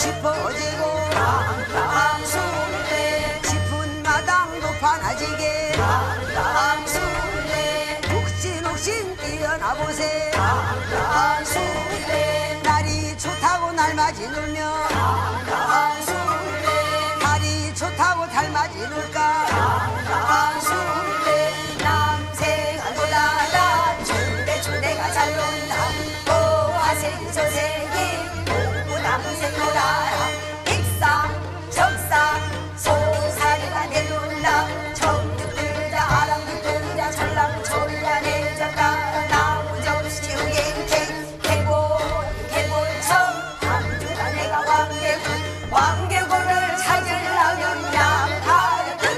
싶어지고 랑랑술래 싶은 마당도 파나지게 랑랑술래 욱신욱신 뛰어나보세 랑랑술래 날이 좋다고 날 맞이 놀며 랑랑술래 날이 좋다고 달 맞이 놀까 랑랑술래 남생하고 나라 준대 준대가 잘 논다. 보아생 저생